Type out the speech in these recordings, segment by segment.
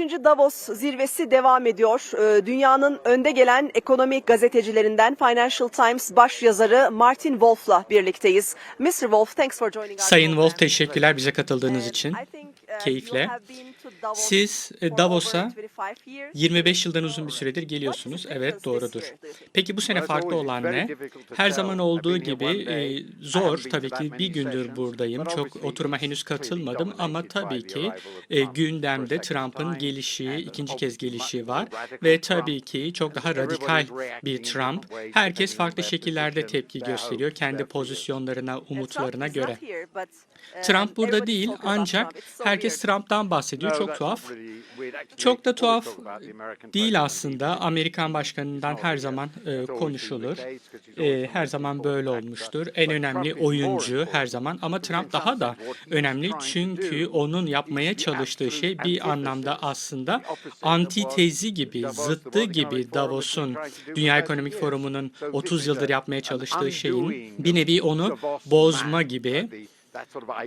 15. Davos zirvesi devam ediyor. Ee, Dünyanın önde gelen ekonomik gazetecilerinden Financial Times baş yazarı Martin Wolf'la birlikteyiz. Mr. Wolf, thanks for joining our Sayın. Wolf teşekkürler bize katıldığınız için. Uh, Keyifle. Siz e, Davos'a over 25 years. 25 yıldan uzun bir süredir geliyorsunuz. Evet doğrudur. Peki bu sene farklı olan ne? Her zaman olduğu gibi e, zor tabii ki bir gündür buradayım. Çok oturuma henüz katılmadım ama tabii ki e, gündemde Trump'ın gelişi, ikinci kez gelişi var ve tabii ki çok daha radikal bir Trump. Herkes farklı şekillerde tepki gösteriyor kendi pozisyonlarına, umutlarına göre. Trump burada değil ancak herkes Trump'tan bahsediyor. Çok tuhaf. Çok da tuhaf değil aslında. Amerikan başkanından her zaman e, konuşulur. E, her zaman böyle olmuştur. En önemli oyuncu her zaman ama Trump daha da önemli çünkü onun yapmaya çalıştığı şey bir anlamda aslında antitezi gibi, zıttı gibi Davos'un Dünya Ekonomik Forumu'nun 30 yıldır yapmaya çalıştığı şeyin bir nevi onu bozma gibi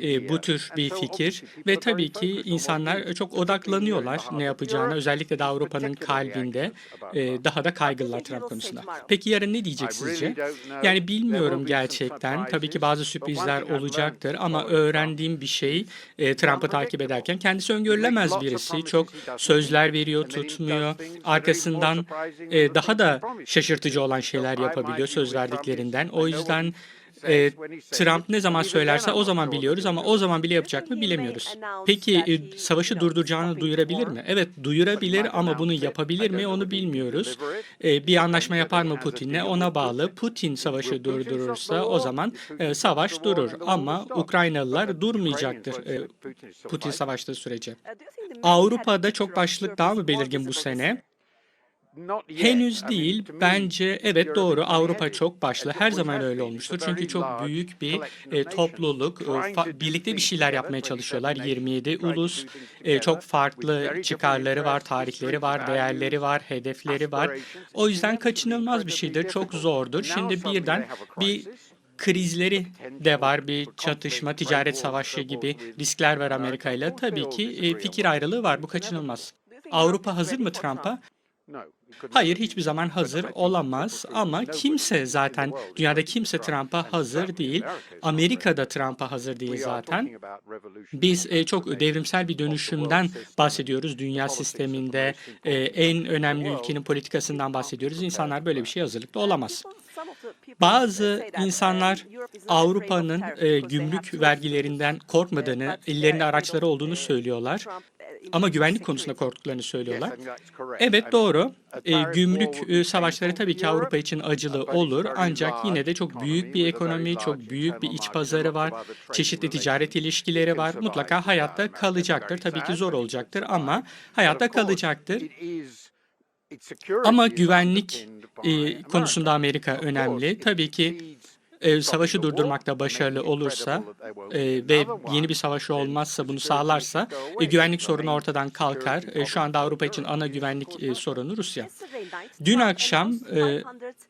e, bu tür bir fikir ve tabii ki insanlar çok odaklanıyorlar ne yapacağına özellikle de Avrupa'nın kalbinde e, daha da kaygılılar Trump konusunda. Peki yarın ne diyecek sizce? Yani bilmiyorum gerçekten. Tabii ki bazı sürprizler olacaktır ama öğrendiğim bir şey e, Trump'ı takip ederken kendisi öngörülemez birisi. Çok sözler veriyor, tutmuyor. Arkasından e, daha da şaşırtıcı olan şeyler yapabiliyor söz verdiklerinden. O yüzden e, Trump ne zaman söylerse o zaman biliyoruz ama o zaman bile yapacak mı bilemiyoruz. Peki e, savaşı durduracağını duyurabilir mi? Evet duyurabilir ama bunu yapabilir mi onu bilmiyoruz. E, bir anlaşma yapar mı Putin'le ona bağlı. Putin savaşı durdurursa o zaman e, savaş durur ama Ukraynalılar durmayacaktır e, Putin savaştığı sürece. Avrupa'da çok başlık daha mı belirgin bu sene? Henüz değil. Bence evet doğru Avrupa çok başlı. Her zaman öyle olmuştur. Çünkü çok büyük bir e, topluluk. E, birlikte bir şeyler yapmaya çalışıyorlar. 27 ulus. E, çok farklı çıkarları var, tarihleri var, değerleri var, hedefleri var. O yüzden kaçınılmaz bir şeydir. Çok zordur. Şimdi birden bir krizleri de var. Bir çatışma, ticaret savaşı gibi riskler var Amerika ile. Tabii ki e, fikir ayrılığı var. Bu kaçınılmaz. Avrupa hazır mı Trump'a? Hayır hiçbir zaman hazır olamaz ama kimse zaten dünyada kimse Trump'a hazır değil. Amerika'da Trump'a hazır değil zaten. Biz e, çok devrimsel bir dönüşümden bahsediyoruz dünya sisteminde. E, en önemli ülkenin politikasından bahsediyoruz. İnsanlar böyle bir şeye hazırlıklı olamaz. Bazı insanlar Avrupa'nın e, gümrük vergilerinden korkmadığını, ellerinde araçları olduğunu söylüyorlar. Ama güvenlik konusunda korktuklarını söylüyorlar. Evet doğru. E, gümrük e, savaşları tabii ki Avrupa için acılı olur ancak yine de çok büyük bir ekonomi, çok büyük bir iç pazarı var. Çeşitli ticaret ilişkileri var. Mutlaka hayatta kalacaktır. Tabii ki zor olacaktır ama hayatta kalacaktır. Ama güvenlik e, konusunda Amerika önemli. Tabii ki e, savaşı durdurmakta başarılı olursa e, ve yeni bir savaş olmazsa bunu sağlarsa e, güvenlik sorunu ortadan kalkar. E, şu anda Avrupa için ana güvenlik e, sorunu Rusya. Dün akşam e,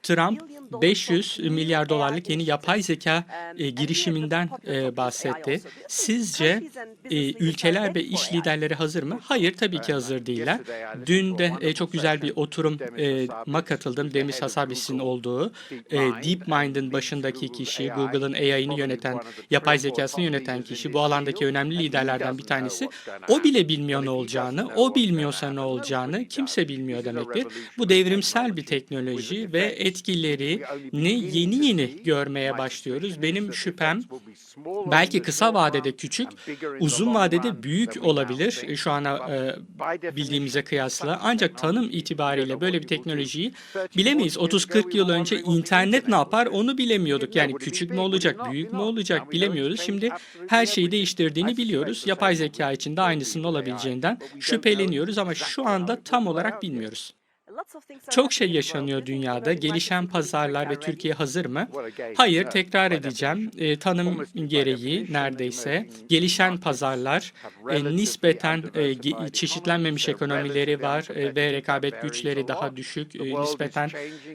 Trump 500 milyar dolarlık yeni yapay zeka e, girişiminden e, bahsetti. Sizce e, ülkeler ve iş liderleri hazır mı? Hayır tabii ki hazır değiller. Dün de e, çok güzel bir oturuma katıldım. Demis Hassabis'in olduğu e, DeepMind'in başındaki kişi, Google'ın AI'ını yöneten, yapay zekasını yöneten kişi, bu alandaki önemli liderlerden bir tanesi. O bile bilmiyor ne olacağını, o bilmiyorsa ne olacağını kimse bilmiyor demektir. Bu devrimsel bir teknoloji ve etkileri ne yeni yeni görmeye başlıyoruz. Benim şüphem belki kısa vadede küçük, uzun vadede büyük olabilir şu ana e, bildiğimize kıyasla. Ancak tanım itibariyle böyle bir teknolojiyi bilemeyiz. 30-40 yıl önce internet ne yapar onu bilemiyorduk. Yani küçük mü olacak, büyük mü olacak bilemiyoruz. Şimdi her şeyi değiştirdiğini biliyoruz. Yapay zeka için de aynısının olabileceğinden şüpheleniyoruz ama şu anda tam olarak bilmiyoruz. Çok şey yaşanıyor dünyada. Gelişen pazarlar ve Türkiye hazır mı? Hayır, tekrar edeceğim. E, tanım gereği neredeyse gelişen pazarlar e, nispeten e, çeşitlenmemiş ekonomileri var e, ve rekabet güçleri daha düşük. E, nispeten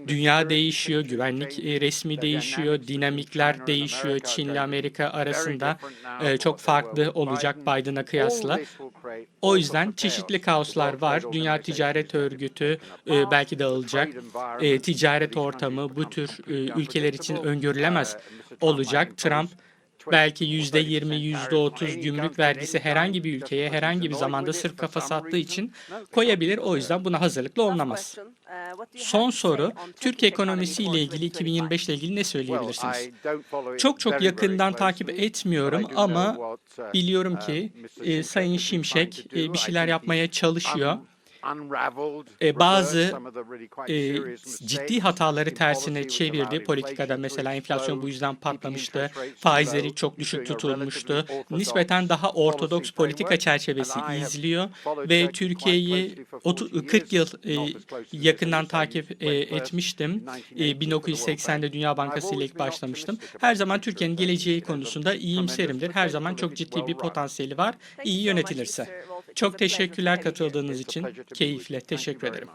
dünya değişiyor, güvenlik e, resmi değişiyor, dinamikler değişiyor. Çin ile Amerika arasında e, çok farklı olacak Biden'a kıyasla. O yüzden çeşitli kaoslar var. Dünya Ticaret Örgütü e, belki dağılacak. E, ticaret ortamı bu tür e, ülkeler için öngörülemez olacak. Trump belki yüzde yirmi, yüzde otuz gümrük vergisi herhangi bir ülkeye herhangi bir zamanda sırf kafası attığı için koyabilir. O yüzden buna hazırlıklı olunamaz. Son soru, Türk ekonomisi ile ilgili 2025 ile ilgili ne söyleyebilirsiniz? Çok çok yakından takip etmiyorum ama biliyorum ki e, Sayın Şimşek e, bir şeyler yapmaya çalışıyor. E, bazı e, ciddi hataları tersine çevirdi politikada. Mesela enflasyon bu yüzden patlamıştı. Faizleri çok düşük tutulmuştu. Nispeten daha ortodoks politika çerçevesi izliyor ve Türkiye'yi 40 yıl e, yakından takip e, etmiştim. E, 1980'de Dünya Bankası ile ilk başlamıştım. Her zaman Türkiye'nin geleceği konusunda iyimserimdir. Her zaman çok ciddi bir potansiyeli var. iyi yönetilirse. Çok teşekkürler katıldığınız için. Keyifle teşekkür ederim.